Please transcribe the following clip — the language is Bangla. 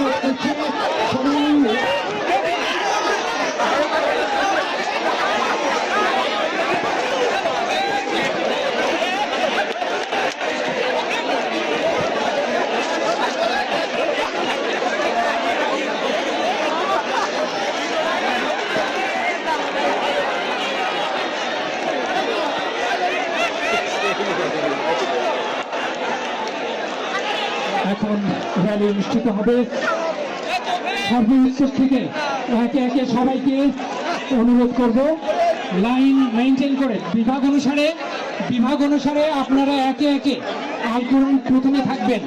রয়েছে এখন র্যালি অনুষ্ঠিত হবে। সর্বোচ্চ থেকে একে একে সবাইকে অনুরোধ করব লাইন মেনটেন করে, বিভাগ অনুসারে বিভাগ অনুসারে আপনারা একে একে আলকুরন প্রথমে থাকবেন।